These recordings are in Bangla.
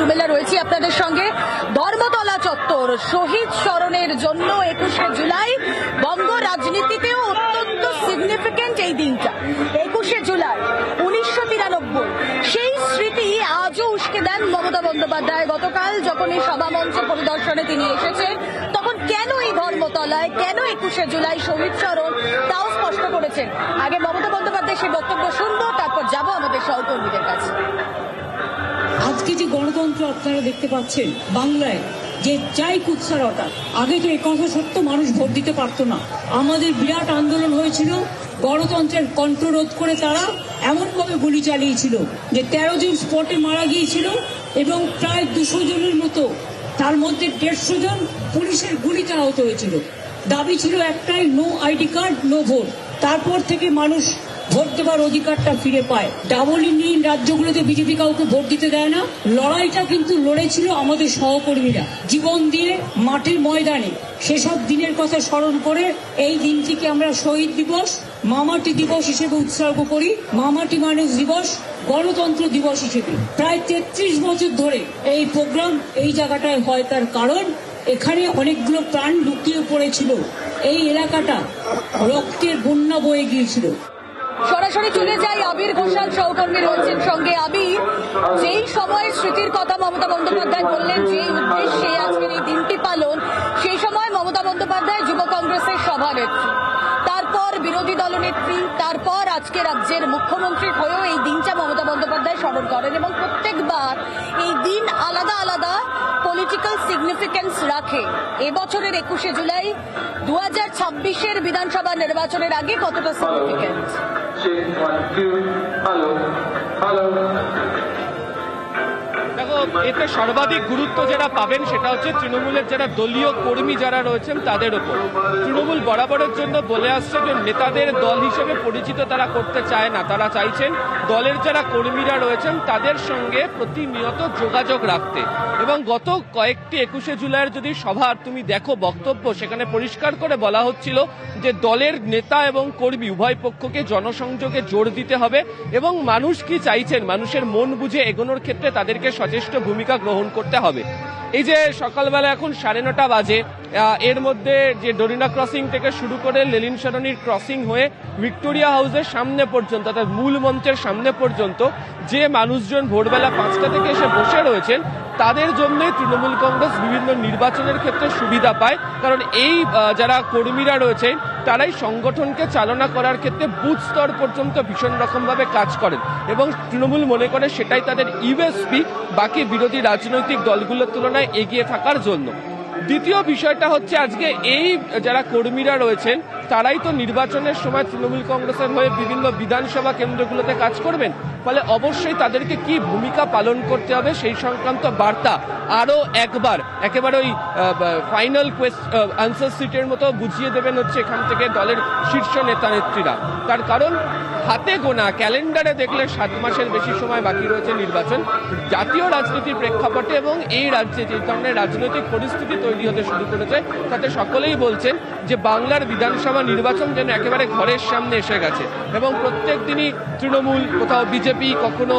রুমেলা রয়েছি আপনাদের সঙ্গে। ধর্মতলা চত্বর, শহীদ স্মরণের জন্য একুশে জুলাই বঙ্গ রাজনীতিতেও অত্যন্ত সিগনিফিকেন্ট এই দিনটা। একুশে জুলাই, উনিশশো তিরানব্বই সেই স্মৃতি আজও উস্কে দেন মমতা বন্দ্যোপাধ্যায়। গতকাল যখন এই সভামঞ্চ পরিদর্শনে তিনি এসেছেন, তখন কেন এই ধর্মতলায়, কেন একুশে জুলাই শহীদ স্মরণ, তাও স্পষ্ট করেছেন। আগে মমতা বন্দ্যোপাধ্যায় সেই বক্তব্য শুনব, তারপর যাব আমাদের সহকর্মীদের কাছে। আজকে যে গণতন্ত্র আপনারা দেখতে পাচ্ছেন, বাংলায় যে চাই কুৎসারতা আগে তো কথা সত্য মানুষ ভোট দিতে পারতো না। আমাদের বিরাট আন্দোলন হয়েছিল, গণতন্ত্রের কণ্ঠরোধ করে তারা এমনভাবে গুলি চালিয়েছিল যে তেরো জন স্পটে মারা গিয়েছিল এবং প্রায় দুশো জনের মতো, তার মধ্যে দেড়শো জন পুলিশের গুলিতে আহত হয়েছিল। দাবি ছিল একটাই no ID card no vote তারপর থেকে মানুষ ভোট দেওয়ার অধিকারটা ফিরে পায়। ডাবল ইঞ্জিন রাজ্যগুলোতে বিজেপি কাউকে ভোট দিতে দেয় না। লড়াইটা কিন্তু লড়েছিল আমাদের সহকর্মীরা। জীবন দিয়ে মাটির ময়দানে সেসব দিনের কথা স্মরণ করে এই দিনটিকে আমরা শহীদ দিবস, মামাটি দিবস হিসেবে উৎসর্গ করি। মামাটি মানুষ দিবস, গণতন্ত্র দিবস হিসেবে। প্রায় তেত্রিশ বছর ধরে এই প্রোগ্রাম এই জায়গাটায় হয় তার কারণ, এখানে অনেকগুলো প্রাণ লুকিয়ে পড়েছিল। এই এলাকাটা রক্তের বন্যা বয়ে গিয়েছিল। সরাসরি চলে যাই আবির ঘোষাল সহকর্মী রয়েছেন সঙ্গে আবির। যেই সময়ের স্মৃতির কথা মমতা বন্দ্যোপাধ্যায় বললেন যে উদ্দেশ্যে আজকের এই দিনটি পালন, সেই সময় মমতা বন্দ্যোপাধ্যায় যুব কংগ্রেসের সভানেত্রী। তারপর বিরোধী দলনেত্রী তারপর আজকে রাজ্যের মুখ্যমন্ত্রী হয়েও এই দিনটা মমতা বন্দ্যোপাধ্যায় স্মরণ করেন এবং প্রত্যেকবার এই দিন আলাদা আলাদা পলিটিক্যাল সিগনিফিকেন্স রাখে। এবছরের একুশে জুলাই দু হাজার ছাব্বিশের বিধানসভা নির্বাচনের আগে কতটা সিগনিফিকেন্ট One, two, hello. এতে সর্বাধিক গুরুত্ব যারা পাবেন সেটা হচ্ছে তৃণমূলের যারা দলীয় কর্মী যারা রয়েছেন তাদের ওপর তৃণমূল বরাবরের জন্য বলে আসছে যে নেতাদের দল হিসেবে পরিচিত তারা করতে চায় না। তারা চাইছেন দলের যারা কর্মীরা রয়েছেন তাদের সঙ্গে প্রতিনিয়ত যোগাযোগ রাখতে। এবং গত কয়েকটি একুশে জুলাইয়ের যদি সভা তুমি দেখো বক্তব্য, সেখানে পরিষ্কার করে বলা হচ্ছিল যে দলের নেতা এবং কর্মী উভয় পক্ষকে জনসংযোগে জোর দিতে হবে। এবং মানুষ কি চাইছেন? মানুষের মন বুঝে এগোনোর ক্ষেত্রে তাদেরকে সচেষ্ট ভূমিকা গ্রহণ করতে হবে। এই যে সকালবেলা এখন সাড়ে নটা বাজে এর মধ্যে যে ডরিনা ক্রসিং থেকে শুরু করে লেলিন সরণির ক্রসিং হয়ে ভিক্টোরিয়া হাউসের সামনে পর্যন্ত, অর্থাৎ মূল মঞ্চের সামনে পর্যন্ত যে মানুষজন ভোরবেলা পাঁচটা থেকে এসে বসে রয়েছেন, তাদের জন্য তৃণমূল কংগ্রেস বিভিন্ন নির্বাচনের ক্ষেত্রে সুবিধা পায়। কারণ এই যারা কর্মীরা রয়েছেন, তারাই সংগঠনকে চালনা করার ক্ষেত্রে বুথ স্তর পর্যন্ত ভীষণ রকমভাবে কাজ করেন। এবং তৃণমূল মনে করে সেটাই তাদের ইউএসপি, বাকি বিরোধী রাজনৈতিক দলগুলোর তুলনায় এগিয়ে থাকার জন্য। দ্বিতীয় বিষয়টা হচ্ছে আজকে এই যারা কর্মীরা রয়েছেন, তারাই তো নির্বাচনের সময় তৃণমূল কংগ্রেসের হয়ে বিভিন্ন বিধানসভা কেন্দ্রগুলোতে কাজ করবেন। ফলে অবশ্যই তাদেরকে কি ভূমিকা পালন করতে হবে সেই সংক্রান্ত বার্তা আরও একবার, একেবারে ওই ফাইনাল কোয়েস্ট আনসার সিটের মতো বুঝিয়ে দেবেন হচ্ছে এখান থেকে দলের শীর্ষ নেতা নেত্রীরা তার কারণ হাতে গোনা। ক্যালেন্ডারে দেখলে সাত মাসের বেশি সময় বাকি রয়েছে নির্বাচন। জাতীয় রাজনীতির প্রেক্ষাপটে এবং এই রাজ্যে যে ধরনের রাজনৈতিক পরিস্থিতি তৈরি হতে শুরু করেছে, তাতে সকলেই বলছেন যে বাংলার বিধানসভা নির্বাচন যেন একেবারে ঘরের সামনে এসে গেছে। এবং প্রত্যেক দিনই তৃণমূল, কোথাও বিজেপি, কখনো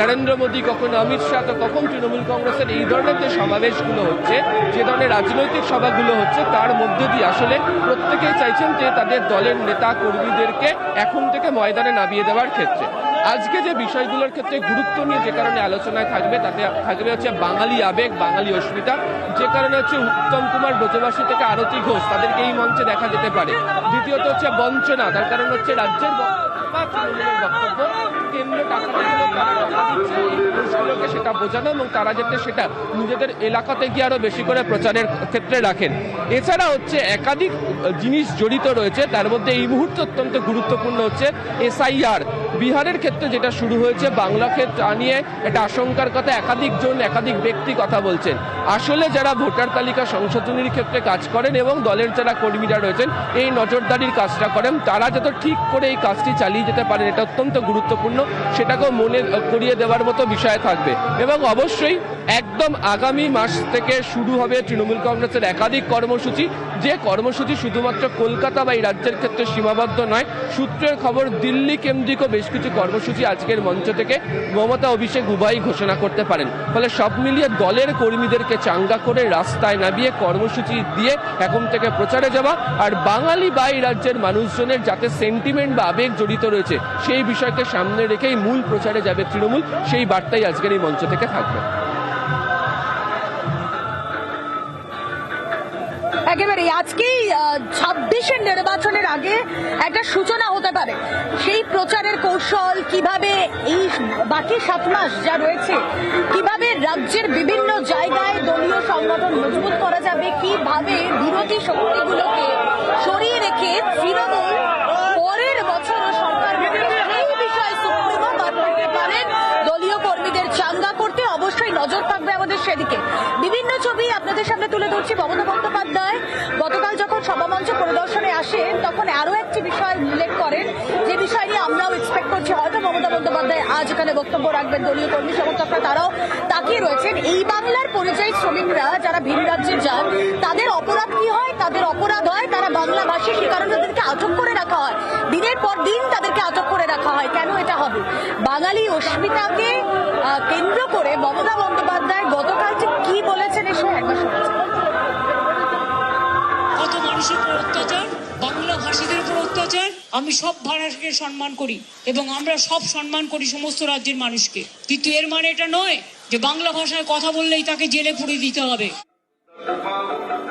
নরেন্দ্র মোদী, কখনো অমিত শাহ, তো কখন তৃণমূল কংগ্রেসের এই ধরনের যে সমাবেশগুলো হচ্ছে, যে ধরনের রাজনৈতিক সভাগুলো হচ্ছে, তার মধ্যে দিয়ে আসলে প্রত্যেকেই চাইছেন যে তাদের দলের নেতা কর্মীদেরকে এখন থেকে ময়দানে নামিয়ে দেওয়ার ক্ষেত্রে। আজকে যে বিষয়গুলোর ক্ষেত্রে গুরুত্ব নিয়ে যে কারণে আলোচনায় থাকবে, তাতে থাকবে হচ্ছে বাঙালি আবেগ, বাঙালি অস্মিতা, যে কারণে হচ্ছে উত্তম কুমার ব্রজবাসী থেকে আরতি ঘোষ, তাদেরকে এই মঞ্চে দেখা যেতে পারে। দ্বিতীয়ত হচ্ছে বঞ্চনা, তার কারণ হচ্ছে রাজ্যের বা তৃণমূলের বক্তব্য কেন্দ্র টাকা দিচ্ছে সেটা বোঝানো এবং তারা যাতে সেটা নিজেদের এলাকাতে গিয়ে আরও বেশি করে প্রচারের ক্ষেত্রে রাখেন। এছাড়া হচ্ছে একাধিক জিনিস জড়িত রয়েছে, তার মধ্যে এই মুহূর্তে অত্যন্ত গুরুত্বপূর্ণ হচ্ছে এসআইআর। বিহারের ক্ষেত্রে যেটা শুরু হয়েছে, বাংলা ক্ষেত্র নিয়ে একটা আশঙ্কার কথা, একাধিক জন, একাধিক ব্যক্তি কথা বলছেন। আসলে যারা ভোটার তালিকা সংশোধনীর ক্ষেত্রে কাজ করেন এবং দলের যারা কর্মীরা রয়েছেন, এই নজরদারির কাজটা করেন, তারা যত ঠিক করে এই কাজটি চালিয়ে যেতে পারেন, এটা অত্যন্ত গুরুত্বপূর্ণ। সেটাকেও মনে করিয়ে দেওয়ার মতো বিষয় থাকবে। এবং অবশ্যই একদম আগামী মাস থেকে শুরু হবে তৃণমূল কংগ্রেসের একাধিক কর্মসূচি। যে কর্মসূচি শুধুমাত্র কলকাতা বা এই রাজ্যের ক্ষেত্রে সীমাবদ্ধ নয়, সূত্রের খবর দিল্লি কেন্দ্রিক বেশ কিছু কর্মসূচি আজকের মঞ্চ থেকে মমতা অভিষেক উভয়ই ঘোষণা করতে পারেন। ফলে সব মিলিয়ে দলের কর্মীদেরকে চাঙ্গা করে রাস্তায় নামিয়ে কর্মসূচি দিয়ে এখন থেকে প্রচারে যাওয়া আর বাঙালি বা এই রাজ্যের মানুষজনের যাতে সেন্টিমেন্ট বা আবেগ জড়িত রয়েছে, সেই বিষয়কে সামনে রেখেই মূল প্রচারে যাবে তৃণমূল। সেই বার্তাই আজকের এই মঞ্চ থেকে থাকবে। একেবারে আজকেই ছাব্বিশের নির্বাচনের আগে একটা সূচনা হতে পারে। সেই প্রচারের কৌশল কীভাবে এই বাকি সাত মাস যা রয়েছে, কীভাবে রাজ্যের বিভিন্ন জায়গায় দলীয় সংগঠন মজবুত করা যাবে, কীভাবে বিরোধী শক্তিগুলোকে সরিয়ে রেখে তৃণমূল পরের বছর সরকার গঠনে সেই বিষয়ে সুপ্রিমো বাদ করতে পারেন দলীয় কর্মীদের চাঙ্গা করতে অবশ্যই নজর থাকবে আমাদের সেদিকে। বিভিন্ন ছবি আপনাদের সামনে তুলে ধরছি মমতা বন্দ্যোপাধ্যায়। গতকাল যখন সভামঞ্চ পরিদর্শনে আসেন, তখন আরও একটি বিষয় উল্লেখ করেন। যে বিষয় নিয়ে আমরাও এক্সপেক্ট করছি, হয়তো মমতা বন্দ্যোপাধ্যায় আজ এখানে বক্তব্য রাখবেন দলীয় কর্মী সমর্থকরা, তারাও তাকিয়ে রয়েছেন। এই বাংলার পরিযায়ী শ্রমিকরা যারা ভিন রাজ্যে যান, তাদের অপরাধ কি হয়? তাদের অপরাধ হয় তারা বাংলাভাষী সে কারণে তাদেরকে আটক করে রাখা হয়। দিনের পর দিন তাদেরকে আটক করে রাখা হয়। কেন এটা হবে? বাঙালি অস্মিতাকে কেন্দ্র করে মমতা বন্দ্যোপাধ্যায় গতকাল ঠিক কি বলেছেন এসে একবার শুনেছেন কত মানুষের উপর অত্যাচার, বাংলা ভাষীদের উপর অত্যাচার, আমি সব ভাষাকে সম্মান করি এবং আমরা সব সম্মান করি সমস্ত রাজ্যের মানুষকে। কিন্তু এর মানে এটা নয় যে বাংলা ভাষায় কথা বললেই তাকে জেলে পুড়ে দিতে হবে।